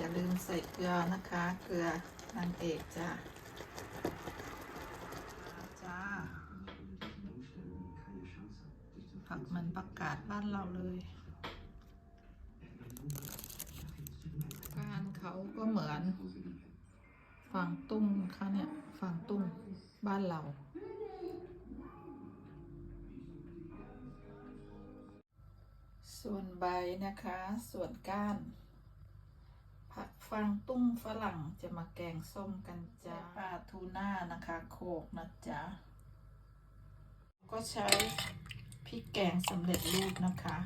อย่าลืมใส่เกลือนะคะ เกลือนางเอกจ้าจ้าผักเหมันประกาศบ้านเราเลยการเขาก็เหมือน ฝั่งตุ้งค่ะเนี่ย ฝั่งตุ้งบ้านเราส่วนใบนะคะ ส่วนก้าน ฟางตุ้งฝรั่งจะมาแกงส้มกันจ้าปลาทูน่านะคะ โขกนะจ๊ะ ก็ใช้พริกแกงสำเร็จรูปนะคะ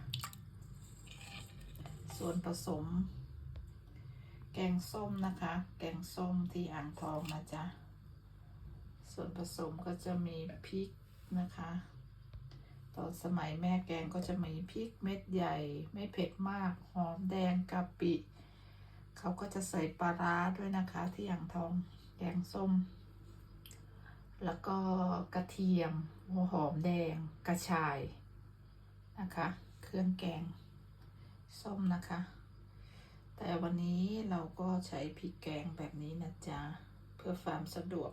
ส่วนผสม แกงส้มนะคะ แกงส้มที่อ่างทองนะจ๊ะ ส่วนผสมก็จะมีพริกนะคะตอนสมัยแม่แกงก็จะมีพริกเม็ดใหญ่ ไม่เผ็ดมาก หอมแดงกะปิ เขาก็จะใส่ปลาร้าด้วยนะคะที่อย่างทองแกงส้ม แล้วก็กระเทียมหัวหอมแดงกระชายนะคะ เครื่องแกงส้มนะคะ แต่วันนี้เราก็ใช้พริกแกงแบบนี้นะจ๊ะ เพื่อความสะดวก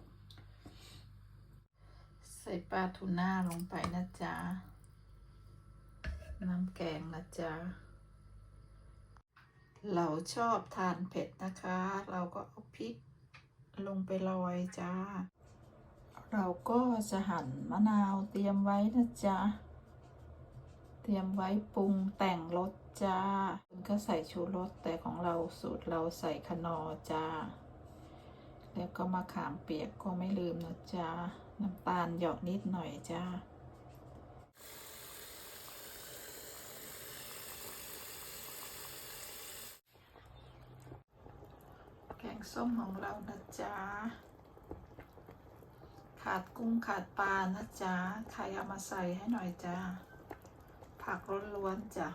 ใส่ปลาทูน่าลงไปนะจ๊ะ น้ำแกงนะจ๊ะ เราชอบทานเผ็ดนะคะ เราก็เอาพริกลงไปโรยจ้า เราก็จะหั่นมะนาวเตรียมไว้นะจ๊ะ เตรียมไว้ปรุงแต่งรสจ้าคุณก็ใส่ชูรสแต่ของเราสูตรเราใส่คนอจ้า แล้วก็มะขามเปียกก็ไม่ลืมนะจ๊ะน้ำตาลหยอกนิดหน่อยจ้า งส้มของเรานะจ๊ะ ขาดกุ้งขาดปลานะจ๊ะ ใครเอามาใส่ให้หน่อยจ้าผักล้วนๆจ้ะ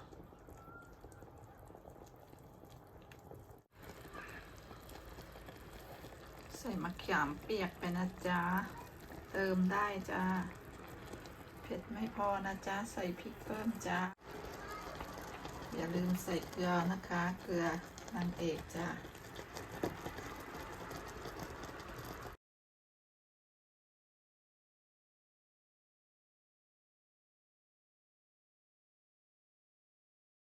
ใส่มะขามเปียกไปนะจ๊ะ เติมได้จ้าเผ็ดไม่พอนะจ๊ะ ใส่พริกเพิ่มจ้าอย่าลืมใส่เกลือนะคะ เกลือนางเอกจ้า